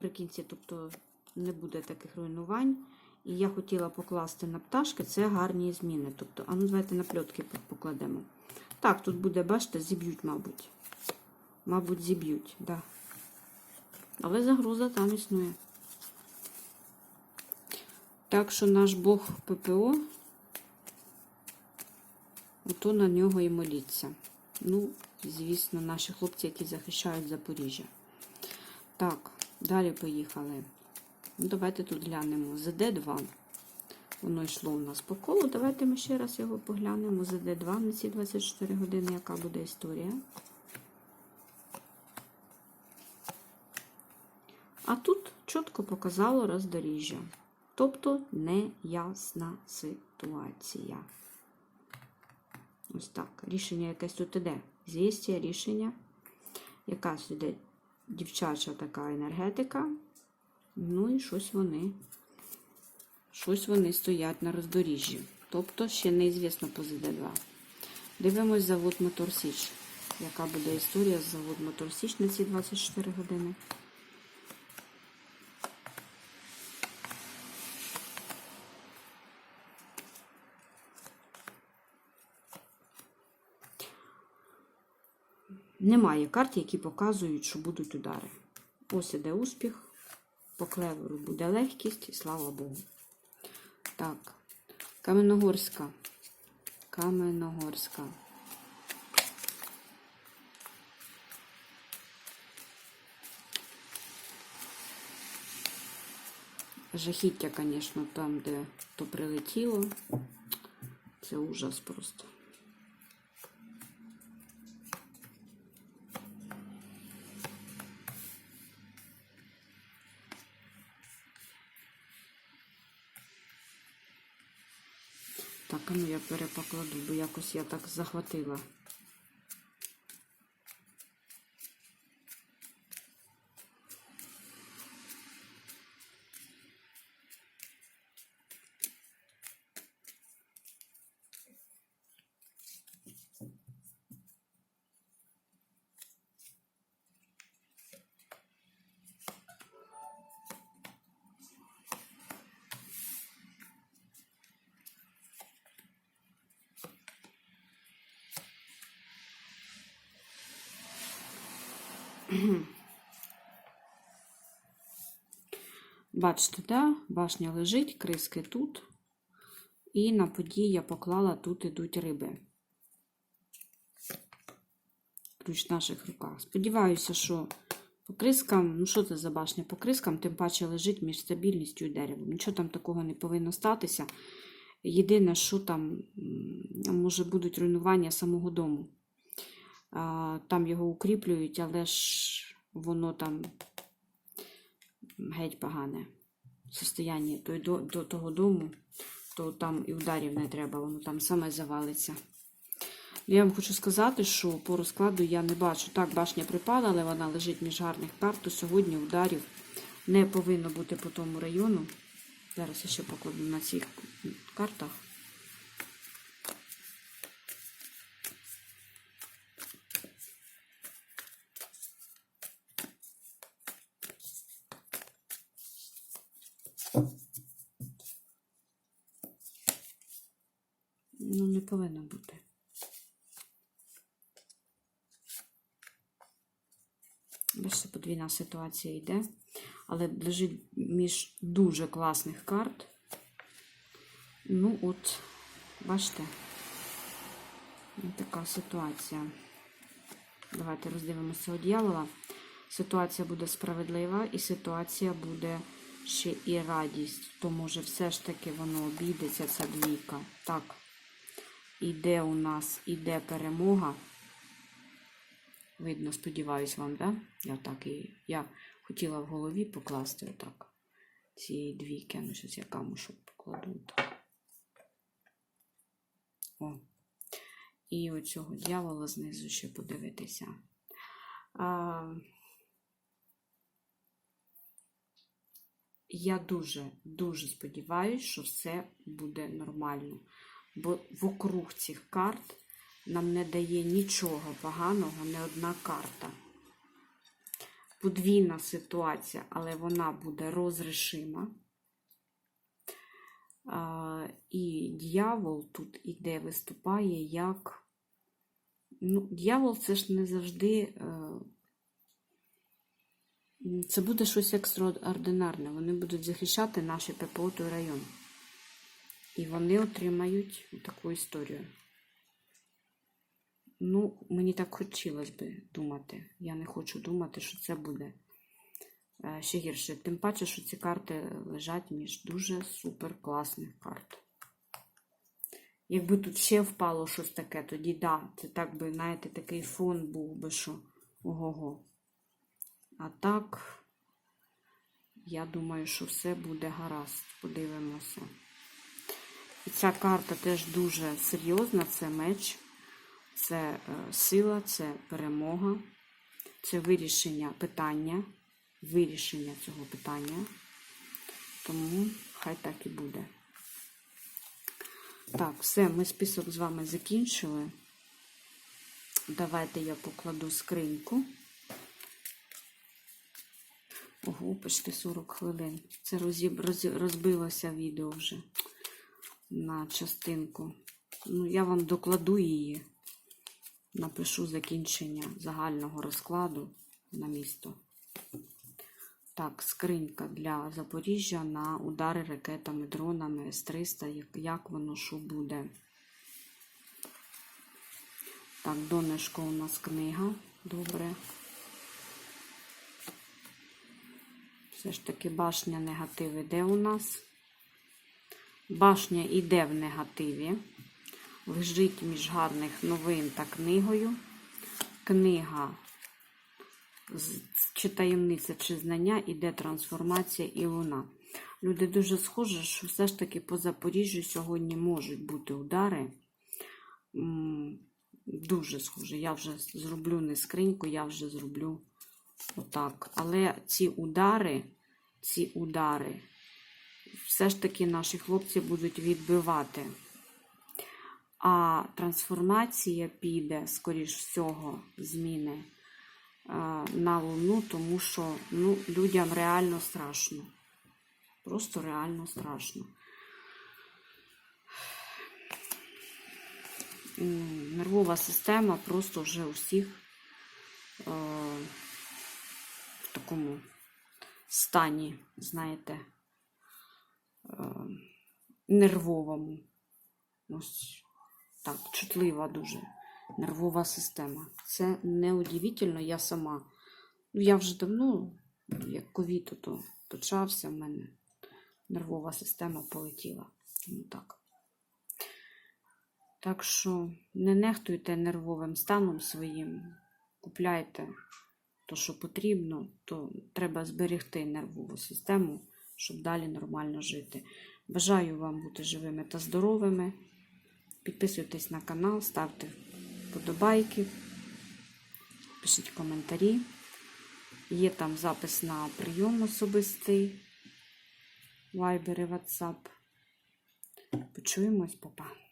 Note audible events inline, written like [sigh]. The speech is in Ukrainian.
наприкінці, тобто не буде таких руйнувань. І я хотіла покласти на пташки, це гарні зміни. Тобто, а ну давайте на пльотки покладемо. Так, тут буде, бачите, зіб'ють, мабуть. Мабуть, зіб'ють, да. Але загроза там існує. Так що наш Бог ППО, ото на нього і моліться. Ну, звісно, наші хлопці, які захищають Запоріжжя. Так, далі поїхали. Ну, давайте тут глянемо. ЗД2. Воно йшло у нас по колу. Давайте ми ще раз його поглянемо. ЗД2 на ці 24 години, яка буде історія. А тут чітко показало роздоріжжя. Тобто неясна ситуація. Ось так. Рішення якесь тут іде. Звістя, рішення. Якась іде дівчача така енергетика. Ну і щось вони. Щось вони стоять на роздоріжжі. Тобто ще неізвісно по ЗД2. Дивимось завод Мотор Січ. Яка буде історія з завод Мотор Січ на ці 24 години? Немає карт, які показують, що будуть удари. Ось іде успіх. По клеверу буде легкість, слава Богу. Так, Каменогорська. Каменогорська. Жахіття, звісно, там, де то прилетіло. Це ужас просто. Так, ну я перепокладу, бо якось я так захватила. [clears throat] Бачите, да? башня лежить, криски тут. І на події я поклала тут ідуть риби. Ключ в наших руках. Сподіваюся, що по крискам, ну що це за башня? По крискам, тим паче лежить між стабільністю і деревом. Нічого там такого не повинно статися. Єдине, що там, може, будуть руйнування самого дому. Там його укріплюють, але ж воно там геть погане состояння до, до того дому, то там і ударів не треба, воно там саме завалиться. Я вам хочу сказати, що по розкладу я не бачу. Так, башня припала, але вона лежить між гарних карт, то сьогодні ударів не повинно бути по тому району. Зараз я ще покладу на цих картах. Повинно бути. Бачите, подвійна ситуація йде, але лежить між дуже класних карт. Ну, от, бачите, така ситуація. Давайте роздивимося цього дьявола. Ситуація буде справедлива, і ситуація буде ще і радість. То може все ж таки воно обійдеться, ця двійка. Так. Іде у нас іде перемога. Видно, сподіваюсь вам, да? Я так і я хотіла в голові покласти отак. Ці двійки. Ну, щось я камушок покладу. Так. О. І оцього дьявола знизу ще подивитися. А, я дуже, дуже сподіваюся, що все буде нормально. Бо вокруг цих карт нам не дає нічого поганого, не одна карта. подвійна ситуація, але вона буде розрішима. І дьявол тут іде, виступає як. Ну, дьявол це ж не завжди. Е, це буде щось екстраординарне. Вони будуть захищати наші ППО той район. І вони отримають таку історію. Ну, мені так хотілося би думати. Я не хочу думати, що це буде е, ще гірше. Тим паче, що ці карти лежать між дуже супер класних карт. Якби тут ще впало щось таке, тоді да, це так би, знаєте, такий фон був би, що ого-го. А так, я думаю, що все буде гаразд. Подивимося. І ця карта теж дуже серйозна, це меч, це е, сила, це перемога, це вирішення питання, вирішення цього питання. Тому хай так і буде. Так, все, ми список з вами закінчили. Давайте я покладу скриньку. Ого, почти 40 хвилин. Це розіб... роз- розбилося відео вже на частинку. Ну, я вам докладу її. Напишу закінчення загального розкладу на місто. Так, скринька для Запоріжжя на удари ракетами, дронами С-300. Як, як воно що буде? Так, донечко у нас книга. Добре. Все ж таки башня негатив іде у нас. Башня іде в негативі. Лежить між гарних новин та книгою. Книга чи таємниця, чи знання, іде трансформація і луна. Люди дуже схожі, що все ж таки по Запоріжжю сьогодні можуть бути удари. Дуже схоже. Я вже зроблю не скриньку, я вже зроблю отак. Але ці удари, ці удари, все ж таки наші хлопці будуть відбивати. А трансформація піде, скоріш всього, зміни е, на Луну, тому що ну, людям реально страшно. Просто реально страшно. Нервова система просто вже у всіх е, в такому стані, знаєте, нервовому. Ось так, чутлива дуже нервова система. Це не удивительно, я сама. Ну, я вже давно, як ковід то почався, в мене нервова система полетіла. Тому так. Так що не нехтуйте нервовим станом своїм, купляйте то, що потрібно, то треба зберегти нервову систему, щоб далі нормально жити. Бажаю вам бути живими та здоровими. Підписуйтесь на канал, ставте вподобайки, пишіть коментарі. Є там запис на прийом особистий, вайбери, WhatsApp. Почуємось, папа.